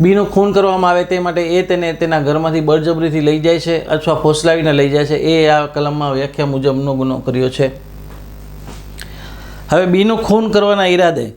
બીનું ખૂન કરવામાં આવે તે માટે એ તેને તેના ઘરમાંથી બળજબરીથી લઈ જાય છે અથવા ફોસલાવીને લઈ જાય છે. એ આ કલમમાં વ્યાખ્યા મુજબનો ગુનો કર્યો છે. હવે બીનું ખૂન કરવાના ઈરાદે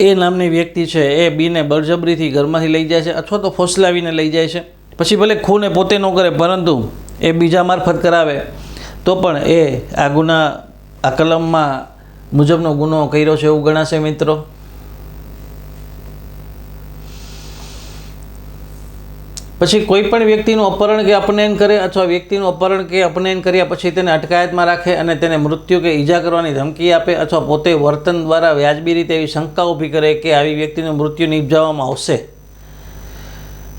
એ નામની વ્યક્તિ છે એ બીને બળજબરીથી ઘરમાંથી લઈ જાય છે અથવા તો ફોસલાવીને લઈ જાય છે. પછી ભલે ખૂન એ પોતે ન કરે પરંતુ એ બીજા મારફત કરાવે તો પણ એ આ ગુના આ કલમમાં મુજબનો ગુનો કર્યો છે એવું ગણાશે મિત્રો. પછી કોઈ પણ વ્યક્તિનું અપહરણ કે અપનયન કરે અથવા વ્યક્તિનું અપહરણ કે અપનયન કર્યા પછી તેને અટકાયતમાં રાખે અને તેને મૃત્યુ કે ઈજા કરવાની ધમકી આપે અથવા પોતે વર્તન દ્વારા વ્યાજબી રીતે એવી શંકા ઊભી કરે કે આવી વ્યક્તિનું મૃત્યુ નિપજાવવામાં આવશે.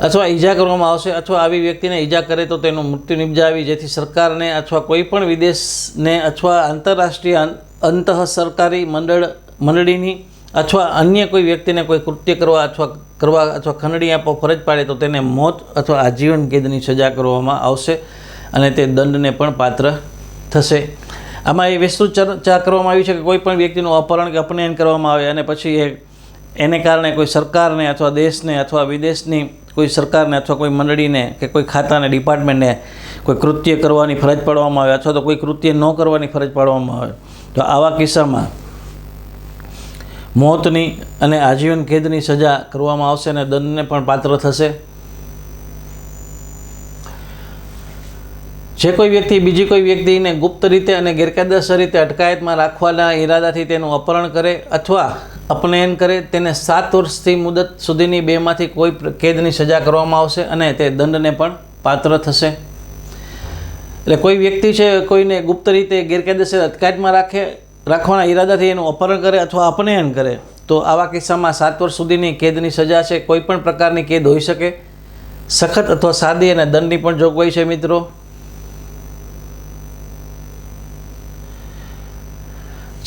અથવા ઈજા કરવામાં આવશે અથવા આવી વ્યક્તિને ઈજા કરે તો તેનું મૃત્યુ નિપજાવી જેથી સરકારને અથવા કોઈ પણ વિદેશને અથવા આંતરરાષ્ટ્રીય અંતઃ સરકારી મંડળ, મંડળીની અથવા અન્ય કોઈ વ્યક્તિને કોઈ કૃત્ય કરવા અથવા કરવા અથવા ખંડણી આપવા ફરજ પાડે, તો તેને મોત અથવા આજીવન કેદની સજા કરવામાં આવશે અને તે દંડને પણ પાત્ર થશે. આમાં એ વિસ્તૃત ચર્ચા કરવામાં આવી છે કે કોઈ પણ વ્યક્તિનું અપહરણ કે અપનયન કરવામાં આવે અને પછી એ, એને કારણે કોઈ સરકારને અથવા દેશને અથવા વિદેશની કોઈ સરકારને અથવા કોઈ મંડળીને કે કોઈ ખાતાને, ડિપાર્ટમેન્ટને કોઈ કૃત્ય કરવાની ફરજ પાડવામાં આવે અથવા તો કોઈ કૃત્ય ન કરવાની ફરજ પાડવામાં આવે. તો આવા કિસ્સામાં મોતની અને આજીવન કેદની સજા કરવામાં આવશે અને દંડને પણ પાત્ર થશે. જે કોઈ વ્યક્તિ બીજી કોઈ વ્યક્તિને ગુપ્ત રીતે અને ગેરકાયદેસર રીતે અટકાયતમાં રાખવાના ઈરાદાથી તેનું અપહરણ કરે અથવા અપનયન કરે, તેને સાત વર્ષથી મુદત સુધીની બેમાંથી કોઈ કેદની સજા કરવામાં આવશે અને તે દંડને પણ પાત્ર થશે. એટલે કોઈ વ્યક્તિ છે, કોઈને ગુપ્ત રીતે ગેરકાયદેસર અટકાયતમાં રાખે રાખવાના ઈરાદાથી એનું અપહરણ કરે અથવા અપનયન કરે, તો આવા કિસ્સામાં સાત વર્ષ સુધીની કેદની સજા છે. કોઈ પણ પ્રકારની કેદ હોઈ શકે. સખત અથવા સાદી અને દંડની પણ જોગવાઈ છે મિત્રો.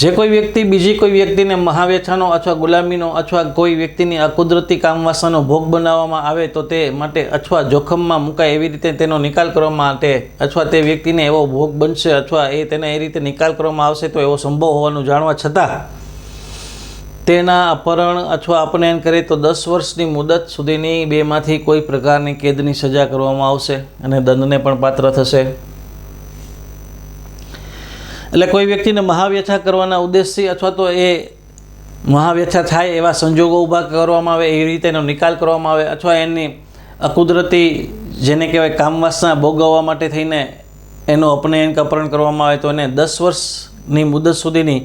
જે કોઈ વ્યક્તિ બીજી કોઈ વ્યક્તિને મહાવ્યથાનો અથવા ગુલામીનો અથવા કોઈ વ્યક્તિની અકુદરતી કામવાસાનો ભોગ બનાવવામાં આવે તો તે માટે અથવા જોખમમાં મુકાય એવી રીતે તેનો નિકાલ કરવા માટે અથવા તે વ્યક્તિને એવો ભોગ બનશે અથવા એ તેને એ રીતે નિકાલ કરવામાં આવશે તો એવો સંભવ હોવાનું જાણવા છતાં તેના અપહરણ અથવા અપનયન કરે તો દસ વર્ષની મુદત સુધીની બેમાંથી કોઈ પ્રકારની કેદની સજા કરવામાં આવશે અને દંડને પણ પાત્ર થશે. એટલે કોઈ વ્યક્તિને મહાવ્યથા કરવાના ઉદ્દેશથી અથવા તો એ મહાવ્યથા થાય એવા સંજોગો ઊભા કરવામાં આવે એ રીતે એનો નિકાલ કરવામાં આવે અથવા એની અકુદરતી જેને કહેવાય કામવાસના ભોગવવા માટે થઈને એનું અપનયન કપરણ કરવામાં આવે તો એને દસ વર્ષની મુદત સુધીની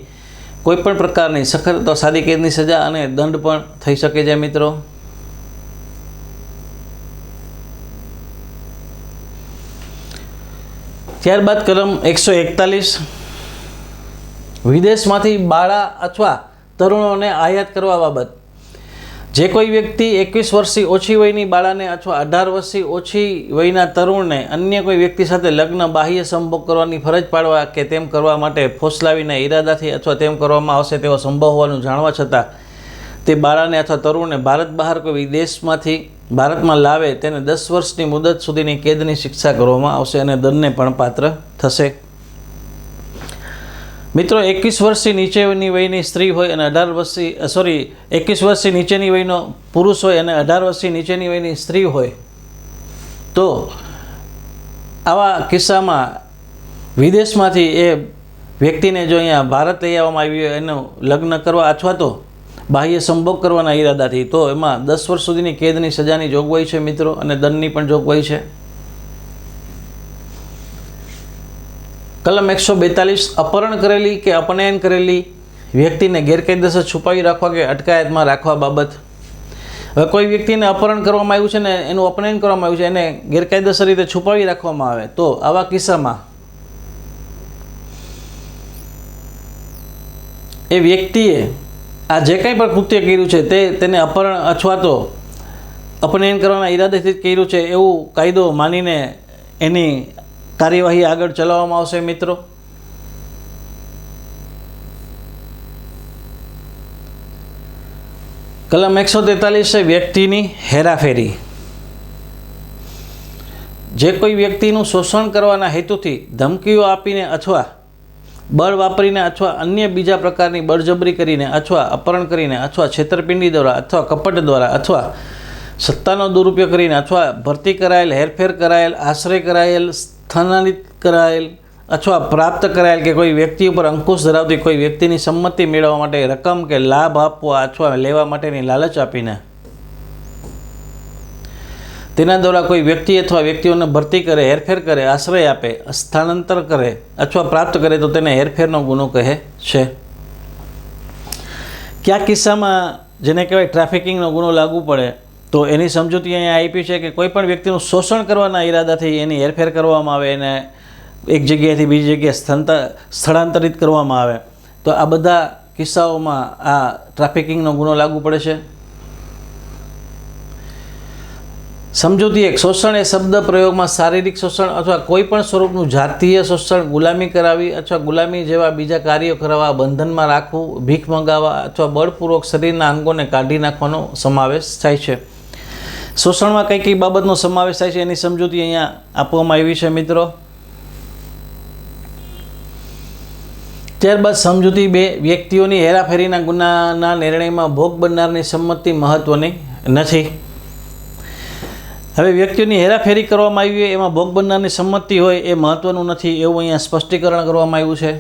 કોઈ પણ પ્રકારની સખત અથવા સાદી કેદની સજા અને દંડ પણ થઈ શકે છે મિત્રો. ત્યારબાદ કલમ એકસો એકતાલીસ. વિદેશમાંથી બાળા અથવા તરુણોને આયાત કરવા બાબત. જે કોઈ વ્યક્તિ એકવીસ વર્ષથી ઓછી વયની બાળાને અથવા અઢાર વર્ષથી ઓછી વયના તરુણને અન્ય કોઈ વ્યક્તિ સાથે લગ્ન, બાહ્ય સંભોગ કરવાની ફરજ પાડવા કે તેમ કરવા માટે ફોસલાવીને ઈરાદાથી અથવા તેમ કરવામાં આવશે તેવો સંભવ હોવાનું જાણવા છતાં, તે બાળાને અથવા તરુણને ભારત બહાર કોઈ વિદેશમાંથી ભારતમાં લાવે તેને દસ વર્ષની મુદત સુધીની કેદની શિક્ષા કરવામાં આવશે અને દંડને પણ પાત્ર થશે. મિત્રો, એકવીસ વર્ષથી નીચેની વયની સ્ત્રી હોય અને અઢાર વર્ષથી સોરી એકવીસ વર્ષથી નીચેની વયનો પુરુષ હોય અને અઢાર વર્ષથી નીચેની વયની સ્ત્રી હોય, તો આવા કિસ્સામાં વિદેશમાંથી એ વ્યક્તિને જો અહીંયા ભારત લઈ આવવામાં આવી હોય, એનું લગ્ન કરવા અથવા તો બાહ્ય સંભોગ કરવાના ઈરાદાથી, તો એમાં દસ વર્ષ સુધીની કેદની સજાની જોગવાઈ છે મિત્રો, અને દંડની પણ જોગવાઈ છે. કલમ એકસો બેતાલીસ અપહરણ કરેલી કે અપનયન કરેલી વ્યક્તિને ગેરકાયદેસર છુપાવી રાખવા કે અટકાયતમાં રાખવા બાબત? હવે કોઈ વ્યક્તિને અપહરણ કરવામાં આવ્યું છે ને એનું અપનયન કરવામાં આવ્યું છે, એને ગેરકાયદેસર રીતે છુપાવી રાખવામાં આવે, તો આવા કિસ્સામાં એ વ્યક્તિએ આ જે કંઈ પણ કૃત્ય કર્યું છે તે તેને અપહરણ અથવા તો અપનયન કરવાના ઈરાદેથી કર્યું છે એવું કાયદો માનીને એની કાર્યવાહી આગળ ચલાવવામાં આવશે મિત્રો. કલમ એકસો તેતાલીસ છે વ્યક્તિની હેરાફેરી. જે કોઈ વ્યક્તિનું શોષણ કરવાના હેતુથી ધમકીઓ આપીને અથવા બળ વાપરીને અથવા અન્ય બીજા પ્રકારની બળજબરી કરીને અથવા અપહરણ કરીને અથવા છેતરપિંડી દ્વારા અથવા કપટ દ્વારા અથવા સત્તાનો દુરુપયોગ કરીને અથવા ભરતી કરાયેલ, હેરફેર કરાયેલ આશ્રય કરાયેલ સ્થાનાંતરિત કરાયેલ અથવા પ્રાપ્ત કરાયેલ કે કોઈ વ્યક્તિ ઉપર અંકુશ ધરાવતી કોઈ વ્યક્તિની સંમતિ મેળવવા માટે રકમ કે લાભ આપવા અથવા લેવા માટેની લાલચ આપીને. તેના દ્વારા કોઈ વ્યક્તિ અથવા વ્યક્તિઓને ભરતી કરે, હેરફેર કરે, આશ્રય આપે, સ્થાનાંતર કરે અથવા પ્રાપ્ત કરે તો તેને હેરફેરનો ગુનો કહે છે. કયા કિસ્સામાં જેને કહેવાય ટ્રાફિકિંગનો ગુનો લાગુ પડે તો એની સમજૂતી અહીંયા આપી છે કે કોઈ પણ વ્યક્તિનું શોષણ કરવાના ઈરાદાથી એની હેરફેર કરવામાં આવે એને એક જગ્યાએથી બીજી જગ્યાએ સ્થળાંતર સ્થળાંતરિત કરવામાં આવે. તો આ બધા કિસ્સાઓમાં આ ટ્રાફિકિંગનો ગુનો લાગુ પડે છે. સમજૂતી એક, શોષણ એ શબ્દ પ્રયોગમાં શારીરિક શોષણ અથવા કોઈ પણ સ્વરૂપનું જાતીય શોષણ, ગુલામી કરાવી અથવા ગુલામી જેવા બીજા કાર્યો કરવા બંધનમાં રાખવું, ભીખ મંગાવવા અથવા બળપૂર્વક શરીરના અંગોને કાઢી નાખવાનો સમાવેશ થાય છે. શોષણમાં કઈ કઈ બાબતનો સમાવેશ થાય છે એની સમજૂતી અહીંયા આપવામાં આવી છે, મિત્રો. ત્યારબાદ સમજૂતી બે, વ્યક્તિઓની હેરાફેરીના ગુનાના નિર્ણયમાં ભોગ બનનારની સંમતિ મહત્વની નથી. હવે વ્યક્તિઓની હેરાફેરી કરવામાં આવી હોય, એમાં ભોગ બનનારની સંમતિ હોય એ મહત્વનું નથી એવું અહીંયા સ્પષ્ટીકરણ કરવામાં આવ્યું છે.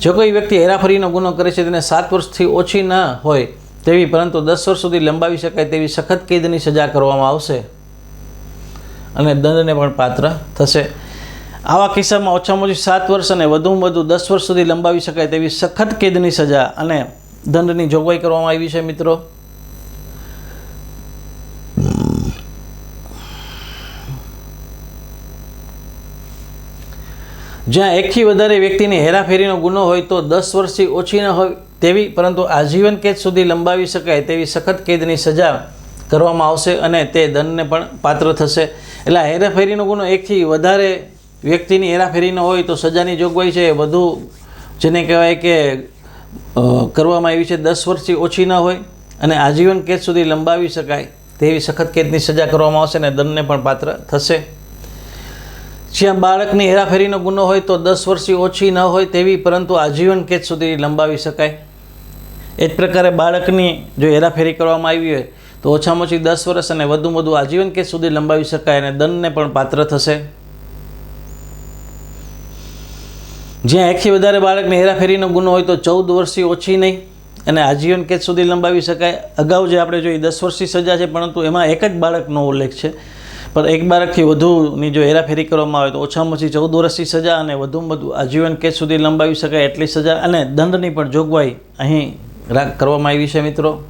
જો કોઈ વ્યક્તિ હેરાફેરીનો ગુનો કરે છે, તેને સાત વર્ષથી ઓછી ન હોય તેવી પરંતુ દસ વર્ષ સુધી લંબાવી શકાય તેવી સખત કેદની સજા કરવામાં આવશે. અને દંડને પણ પાત્ર થશે. આવા કિસ્સામાં ઓછામાં ઓછી સાત વર્ષ અને વધુમાં વધુ દસ વર્ષ સુધી લંબાવી શકાય તેવી સખત કેદની સજા અને દંડની જોગવાઈ કરવામાં આવી છે મિત્રો. જ્યાં એકથી વધારે વ્યક્તિની હેરાફેરીનો ગુનો હોય તો દસ વર્ષથી ઓછી ન હોય તેવી પરંતુ આજીવન કેદ સુધી લંબાવી શકાય તેવી સખત કેદની સજા કરવામાં આવશે અને તે દંડને પણ પાત્ર થશે. એટલે હેરાફેરીનો ગુનો એકથી વધારે વ્યક્તિની હેરાફેરીનો હોય તો સજાની જોગવાઈ છે. એ વધુ જેને કહેવાય કે કરવામાં આવી છે. દસ વર્ષથી ઓછી ન હોય અને આજીવન કેદ સુધી લંબાવી શકાય તેવી સખત કેદની સજા કરવામાં આવશે અને દંડને પણ પાત્ર થશે. જ્યાં બાળકની હેરાફેરીનો ગુનો હોય તો દસ વર્ષથી ઓછી ન હોય તેવી પરંતુ આજીવન કેદ સુધી લંબાવી શકાય. એ જ પ્રકારે બાળકની જો હેરાફેરી કરવામાં આવી હોય, તો ઓછામાં ઓછી દસ વર્ષ અને વધુમાં વધુ આજીવન કેસ સુધી લંબાવી શકાય અને દંડને પણ પાત્ર થશે. જ્યાં એકથી વધારે બાળકની હેરાફેરીનો ગુનો હોય તો ચૌદ વર્ષથી ઓછી નહીં અને આજીવન કેદ સુધી લંબાવી શકાય. અગાઉ જે આપણે જોઈએ દસ વર્ષની સજા છે, પરંતુ એમાં એક જ બાળકનો ઉલ્લેખ છે. પણ એક બાળકથી વધુની જો હેરાફેરી કરવામાં આવે તો ઓછામાં ઓછી ચૌદ વર્ષની સજા અને વધુમાં વધુ આજીવન કેદ સુધી લંબાવી શકાય એટલી સજા અને દંડની પણ જોગવાઈ અહીં કરવામાં આવી છે મિત્રો?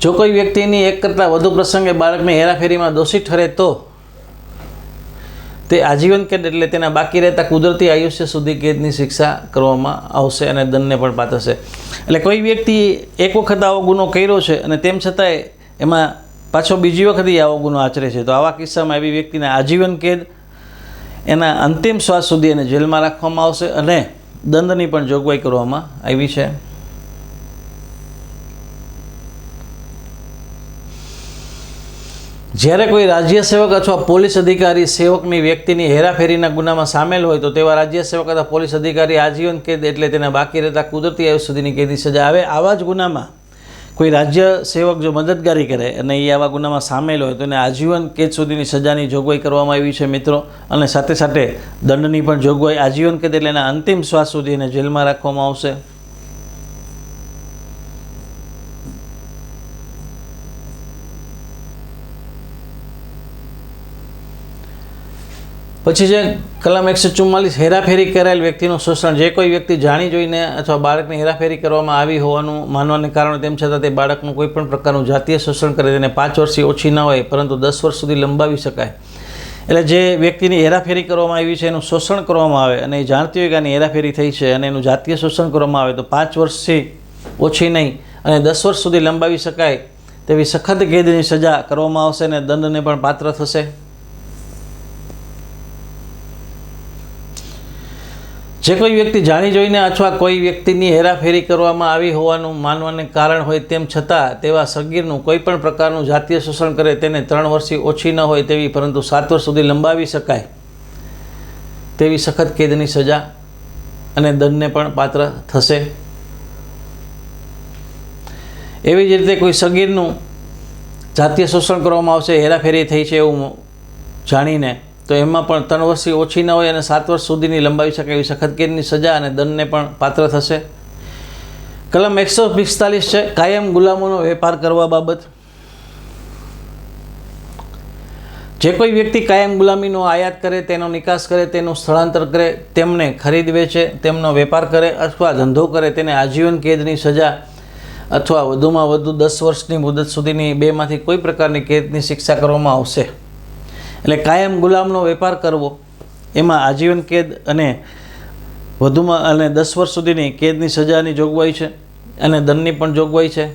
જો કોઈ વ્યક્તિની એક કરતાં વધુ પ્રસંગે બાળકને હેરાફેરીમાં દોષી ઠરે તો તે આજીવન કેદ એટલે તેના બાકી રહેતા કુદરતી આયુષ્ય સુધી કેદની શિક્ષા કરવામાં આવશે અને દંડને પણ પાથરશે. એટલે કોઈ વ્યક્તિ એક વખત આવો ગુનો કર્યો છે અને તેમ છતાંય એમાં પાછો બીજી વખત આવો ગુનો આચરે છે, તો આવા કિસ્સામાં એવી વ્યક્તિને આજીવન કેદ એના અંતિમ શ્વાસ સુધી એને જેલમાં રાખવામાં આવશે અને દંડની પણ જોગવાઈ કરવામાં આવી છે. જ્યારે કોઈ રાજ્ય સેવક અથવા પોલીસ અધિકારી સેવકની વ્યક્તિની હેરાફેરીના ગુનામાં સામેલ હોય તો તેવા રાજ્ય સેવક અથવા પોલીસ અધિકારી આજીવન કેદ એટલે તેના બાકી રહેતા કુદરતી આયુષ સુધીની કેદની સજા આવે આવા જ ગુનામાં કોઈ રાજ્ય સેવક જો મદદગારી કરે અને એ આવા ગુનામાં સામેલ હોય, તો એને આજીવન કેદ સુધીની સજાની જોગવાઈ કરવામાં આવી છે મિત્રો. અને સાથે સાથે દંડની પણ જોગવાઈ, આજીવન કેદ એટલે એના અંતિમ શ્વાસ સુધી એને જેલમાં રાખવામાં આવશે. પછી છે કલમ એકસો ચુમ્માલીસ હેરાફેરી કરાયેલ વ્યક્તિનું શોષણ જે કોઈ વ્યક્તિ જાણી જોઈને અથવા બાળકની હેરાફેરી કરવામાં આવી હોવાનું માનવાને કારણે તેમ છતાં તે બાળકનું કોઈ પણ પ્રકારનું જાતીય શોષણ કરે તેને પાંચ વર્ષથી ઓછી ન હોય, પરંતુ દસ વર્ષ સુધી લંબાવી શકાય. એટલે જે વ્યક્તિની હેરાફેરી કરવામાં આવી છે, એનું શોષણ કરવામાં આવે અને એ જાણતી હોય કે આની હેરાફેરી થઈ છે અને એનું જાતીય શોષણ કરવામાં આવે તો પાંચ વર્ષથી ઓછી નહીં અને દસ વર્ષ સુધી લંબાવી શકાય તેવી સખત કેદની સજા કરવામાં આવશે અને દંડને પણ પાત્ર થશે. જે કોઈ વ્યક્તિ જાણી જોઈને અથવા કોઈ વ્યક્તિની હેરાફેરી કરવામાં આવી હોવાનું માનવાને કારણ હોય તેમ છતાં તેવા સગીરનું કોઈ પણ પ્રકારનું જાતીય શોષણ કરે તેને ત્રણ વર્ષથી ઓછી ન હોય તેવી પરંતુ સાત વર્ષ સુધી લંબાવી શકાય તેવી સખત કેદની સજા અને દંડને પણ પાત્ર થશે. એવી જ રીતે કોઈ સગીરનું જાતીય શોષણ કરવામાં આવશે, હેરાફેરી થઈ છે એવું જાણીને તો એમાં પણ ત્રણ વર્ષથી ઓછી ન હોય અને સાત વર્ષ સુધીની લંબાવી શકે એવી સખત કેદની સજા અને દંડને પણ પાત્ર થશે. કલમ એકસો પિસ્તાલીસ છે, કાયમ ગુલામોનો વેપાર કરવા બાબત. જે કોઈ વ્યક્તિ કાયમ ગુલામીનો આયાત કરે, તેનો નિકાસ કરે, તેનું સ્થળાંતર કરે, તેમને ખરીદ વેચે, તેમનો વેપાર કરે અથવા ધંધો કરે, તેને આજીવન કેદની સજા અથવા વધુમાં વધુ દસ વર્ષની મુદત સુધીની બેમાંથી કોઈ પ્રકારની કેદની શિક્ષા કરવામાં આવશે. એટલે કાયમ ગુલામનો વેપાર કરવો, એમાં આજીવન કેદ અને વધુમાં અને દસ વર્ષ સુધીની કેદની સજાની જોગવાઈ છે અને દંડની પણ જોગવાઈ છે.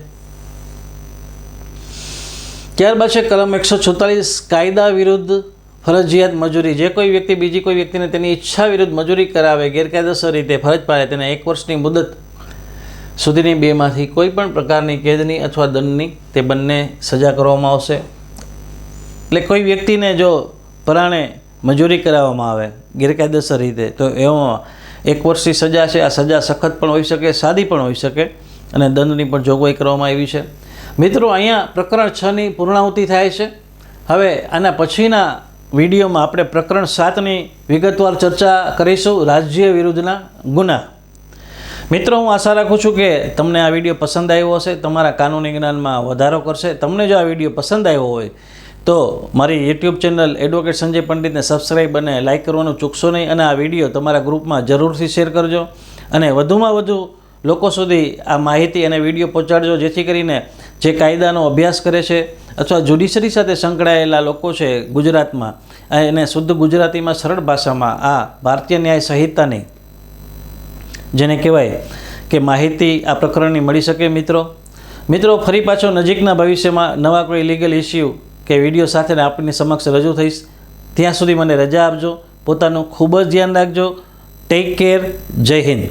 ત્યારબાદ છે કલમ એકસો છોતાલીસ, કાયદા વિરુદ્ધ ફરજિયાત મજૂરી. જે કોઈ વ્યક્તિ બીજી કોઈ વ્યક્તિને તેની ઈચ્છા વિરુદ્ધ મજૂરી કરાવે, ગેરકાયદેસર રીતે ફરજ પાડે, તેને એક વર્ષની મુદત સુધીની બેમાંથી કોઈ પણ પ્રકારની કેદની અથવા દંડની તે બંને સજા કરવામાં આવશે. એટલે કોઈ વ્યક્તિને જો પરાણે મજૂરી કરાવવામાં આવે, ગેરકાયદેસર રીતે, તો એમાં એક વર્ષની સજા છે, આ સજા સખત પણ હોઈ શકે, સાદી પણ હોઈ શકે, અને દંડની પણ જોગવાઈ કરવામાં આવી છે. મિત્રો, અહીંયા પ્રકરણ છની પૂર્ણાહુતિ થાય છે. હવે આના પછીના વિડીયોમાં આપણે પ્રકરણ સાતની વિગતવાર ચર્ચા કરીશું, રાજ્ય વિરુદ્ધના ગુના. મિત્રો, હું આશા રાખું છું કે તમને આ વીડિયો પસંદ આવ્યો હશે, તમારા કાનૂની જ્ઞાનમાં વધારો કરશે. તમને જો આ વીડિયો પસંદ આવ્યો હોય તો મારી યુટ્યુબ ચેનલ એડવોકેટ સંજય પંડિતને સબસ્ક્રાઈબ અને લાઇક કરવાનું ચૂકશો નહીં અને આ વીડિયો તમારા ગ્રુપમાં જરૂરથી શેર કરજો અને વધુમાં વધુ લોકો સુધી આ માહિતી અને વીડિયો પહોંચાડજો, જેથી કરીને જે કાયદાનો અભ્યાસ કરે છે અથવા જ્યુડિશરી સાથે સંકળાયેલા લોકો છે ગુજરાતમાં, એને શુદ્ધ ગુજરાતીમાં સરળ ભાષામાં આ ભારતીય ન્યાય સંહિતાની જેને કહેવાય કે માહિતી આ પ્રકરણની મળી શકે મિત્રો. મિત્રો, ફરી પાછો નજીકના ભવિષ્યમાં નવા કોઈ લીગલ ઇસ્યુ કે વીડિયો સાથે આપની સમક્ષ રજૂ થઈશ. ત્યાં સુધી મને રજા આપજો. પોતાનું ખૂબ જ ધ્યાન રાખજો. ટેક કેર જય હિન્દ.